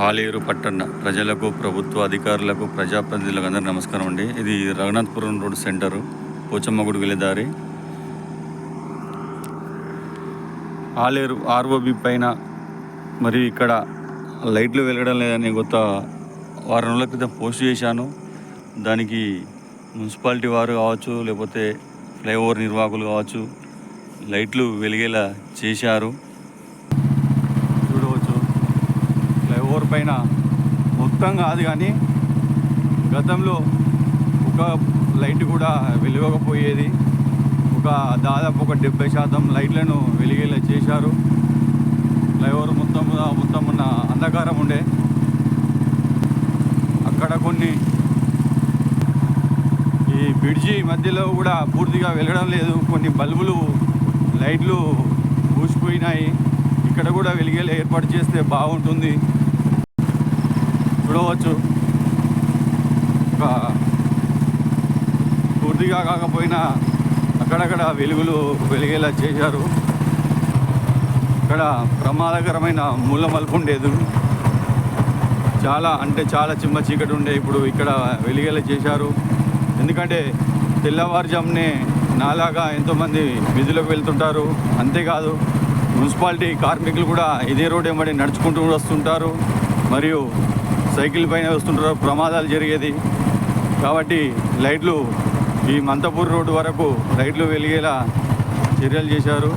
ఆలేరు పట్టణ ప్రజలకు ప్రభుత్వ అధికారులకు ప్రజాప్రతినిధులకు అందరూ నమస్కారం అండి. ఇది రఘునాథ్పురం రోడ్ సెంటరు పోచమ్మగుడి వెళ్ళే దారి. ఆలేరు ఆర్ఓబి పైన మరి ఇక్కడ లైట్లు వెలగడం లేదని కొత్త వారం రోజుల క్రితం పోస్ట్ చేశాను. దానికి మున్సిపాలిటీ వారు కావచ్చు లేకపోతే ఫ్లైఓవర్ నిర్వాహకులు కావచ్చు లైట్లు వెలిగేలా చేశారు చూడవచ్చు ఫ్లైఓవర్ పైన మొత్తం కాదు కానీ గతంలో ఒక లైట్ కూడా వెలగకపోయేది. ఒక దాదాపు ఒక డెబ్బై శాతం లైట్లను వెలిగేలా చేశారు. ఫ్లైఓవర్ మొత్తం మొత్తం ఉన్న అంధకారం ఉండే. అక్కడ కొన్ని ఈ బ్రిడ్జి మధ్యలో కూడా పూర్తిగా వెలగడం లేదు. కొన్ని బల్బులు లైట్లు మూసిపోయినాయి. ఇక్కడ కూడా వెలిగేలా ఏర్పాటు చేస్తే బాగుంటుంది. చూడవచ్చు. ఒక పూర్తిగా కాకపోయినా అక్కడక్కడ వెలుగులు వెలిగేలా చేశారు. ఇక్కడ ప్రమాదకరమైన మూల మలుపు ఉండేది. చాలా అంటే చాలా చిమ్మ చీకటి ఉండే ఇప్పుడు ఇక్కడ వెలిగేలా చేశారు. ఎందుకంటే తెల్లవారుజామునే నాలాగా ఎంతోమంది విధులకు వెళ్తుంటారు. అంతేకాదు మున్సిపాలిటీ కార్మికులు కూడా ఇదే రోడ్ వెంబడి నడుచుకుంటూ వస్తుంటారు. మరియు సైకిల్ పైన వస్తుంటారు ప్రమాదాలు జరిగేది. కాబట్టి లైట్లు ఈ మంతపూర్ రోడ్డు వరకు లైట్లు వెలిగేలా చర్యలు చేశారు.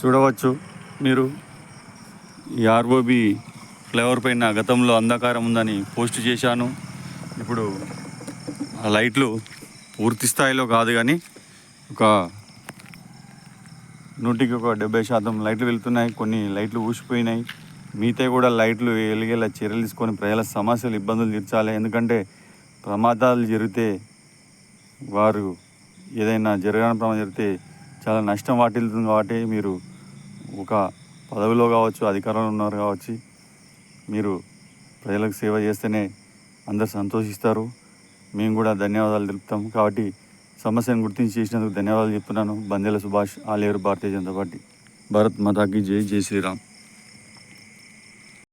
చూడవచ్చు మీరు ఈ ఆర్ఓబి ఫ్లైఓవర్ పైన గతంలో అంధకారం ఉందని పోస్ట్ చేశాను. ఇప్పుడు ఆ లైట్లు పూర్తి స్థాయిలో కాదు కానీ ఒక నూటికి ఒక డెబ్బై శాతం లైట్లు వెళ్తున్నాయి కొన్ని లైట్లు ఊసిపోయినాయి. మిగతా కూడా లైట్లు వెలిగేలా చర్యలు తీసుకొని ప్రజల సమస్యలు ఇబ్బందులు తీర్చాలి. ఎందుకంటే ప్రమాదాలు జరిగితే వారు ఏదైనా జరగని ప్రమాదం జరిగితే చాలా నష్టం వాటిల్లుతుంది కాబట్టి మీరు ఒక పదవిలో కావచ్చు అధికారంలో ఉన్నారు కావచ్చు మీరు ప్రజలకు సేవ చేస్తేనే అందరు సంతోషిస్తారు. మేము కూడా ధన్యవాదాలు తెలుపుతాం. కాబట్టి సమస్యను గుర్తించి చేసినందుకు ధన్యవాదాలు చెప్తున్నాను. బందేల సుభాష్ ఆలేరు భారతీయ జనతా పార్టీ. భారత్ మాతాకి జై జై శ్రీరామ్.